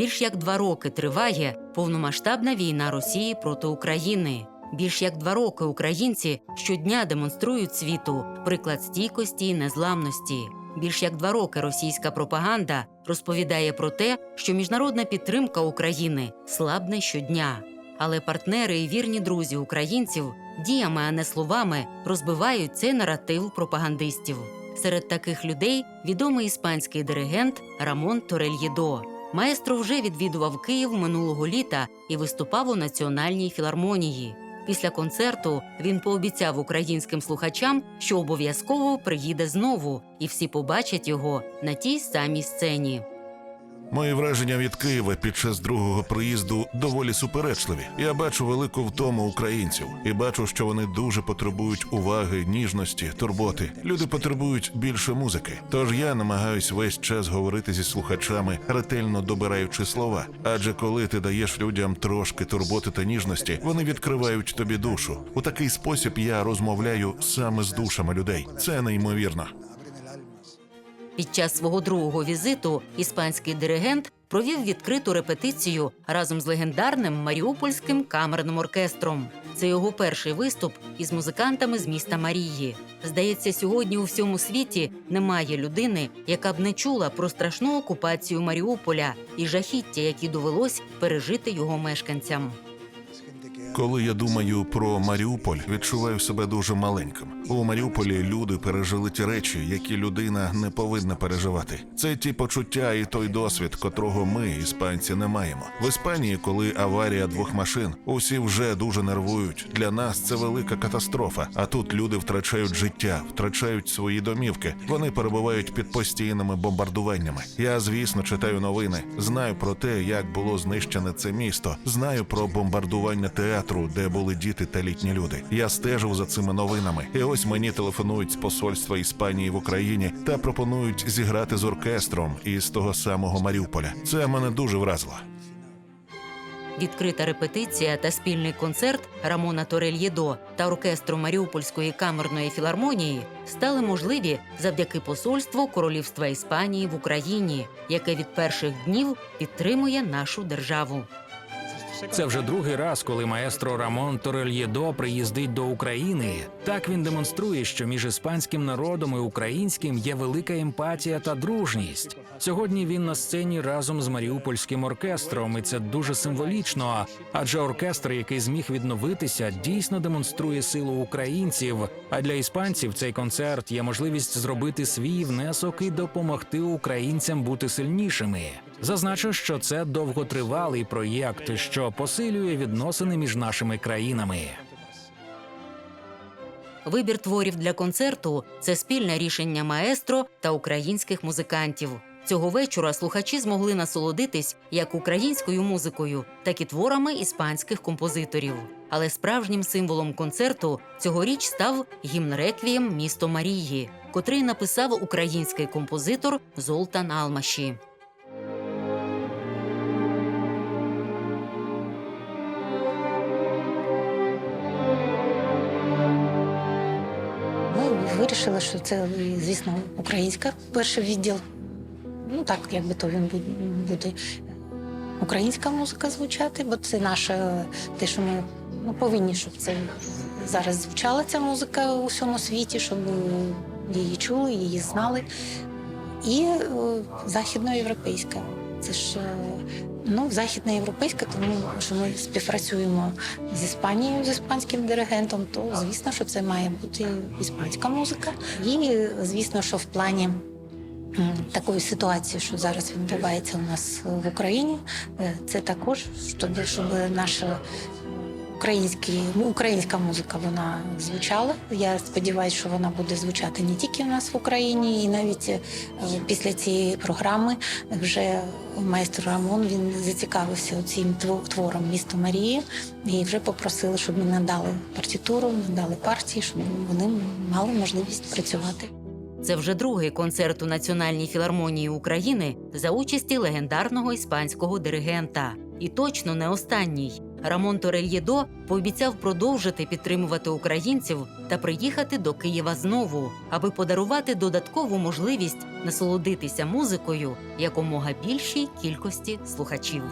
Більш як два роки триває повномасштабна війна Росії проти України. Більш як два роки українці щодня демонструють світу приклад стійкості і незламності. Більш як два роки російська пропаганда розповідає про те, що міжнародна підтримка України слабне щодня. Але партнери і вірні друзі українців діями, а не словами, розбивають цей наратив пропагандистів. Серед таких людей відомий іспанський диригент Рамон Торельєдо. Маестро вже відвідував Київ минулого літа і виступав у національній філармонії. Після концерту він пообіцяв українським слухачам, що обов'язково приїде знову, і всі побачать його на тій самій сцені. Мої враження від Києва під час другого приїзду доволі суперечливі. Я бачу велику втому українців і бачу, що вони дуже потребують уваги, ніжності, турботи. Люди потребують більше музики. Тож я намагаюсь весь час говорити зі слухачами, ретельно добираючи слова. Адже коли ти даєш людям трошки турботи та ніжності, вони відкривають тобі душу. У такий спосіб я розмовляю саме з душами людей. Це неймовірно. Під час свого другого візиту іспанський диригент провів відкриту репетицію разом з легендарним Маріупольським камерним оркестром. Це його перший виступ із музикантами з міста Марії. Здається, сьогодні у всьому світі немає людини, яка б не чула про страшну окупацію Маріуполя і жахіття, які довелось пережити його мешканцям. Коли я думаю про Маріуполь, відчуваю себе дуже маленьким. У Маріуполі люди пережили ті речі, які людина не повинна переживати. Це ті почуття і той досвід, котрого ми, іспанці, не маємо. В Іспанії, коли аварія двох машин, усі вже дуже нервують. Для нас це велика катастрофа. А тут люди втрачають життя, втрачають свої домівки. Вони перебувають під постійними бомбардуваннями. Я, звісно, читаю новини, знаю про те, як було знищене це місто. Знаю про бомбардування театру, де були діти та літні люди. Я стежив за цими новинами, і ось мені телефонують з посольства Іспанії в Україні та пропонують зіграти з оркестром із того самого Маріуполя. Це мене дуже вразило. Відкрита репетиція та спільний концерт Рамона Торельєдо та оркестру Маріупольської камерної філармонії стали можливі завдяки посольству Королівства Іспанії в Україні, яке від перших днів підтримує нашу державу. Це вже другий раз, коли маестро Рамон Торельєдо приїздить до України. Так він демонструє, що між іспанським народом і українським є велика емпатія та дружність. Сьогодні він на сцені разом з Маріупольським оркестром, і це дуже символічно. Адже оркестр, який зміг відновитися, дійсно демонструє силу українців. А для іспанців цей концерт є можливість зробити свій внесок і допомогти українцям бути сильнішими. Зазначу, що це довготривалий проєкт, що посилює відносини між нашими країнами. Вибір творів для концерту це спільне рішення маестро та українських музикантів. Цього вечора слухачі змогли насолодитись як українською музикою, так і творами іспанських композиторів. Але справжнім символом концерту цьогоріч став гімн реквієм місто Марії, котрий написав український композитор Золтан Алмаші. Ми вирішили, що це, звісно, українська перший відділ. Ну так, якби то він бу- буде українська музика звучати, бо це наше те, що ми ну, повинні, щоб це зараз звучала ця музика у всьому світі, щоб її чули, її знали. І е, західноєвропейська. Це ж ну, західноєвропейська, тому що ми співпрацюємо з Іспанією, з іспанським диригентом, то звісно, що це має бути іспанська музика. І звісно, що в плані такої ситуації, що зараз відбувається у нас в Україні, е, це також щоб, щоб наша українські, ну, українська музика вона звучала. Я сподіваюся, що вона буде звучати не тільки в нас в Україні, і навіть е, після цієї програми вже майстер Рамон він зацікавився цим тво- твором місто Марії і вже попросили, щоб ми надали партітуру, надали партії, щоб вони мали можливість працювати. Це вже другий концерт у Національній філармонії України за участі легендарного іспанського диригента. І точно не останній. Рамон Торельєдо пообіцяв продовжити підтримувати українців та приїхати до Києва знову, аби подарувати додаткову можливість насолодитися музикою якомога більшій кількості слухачів.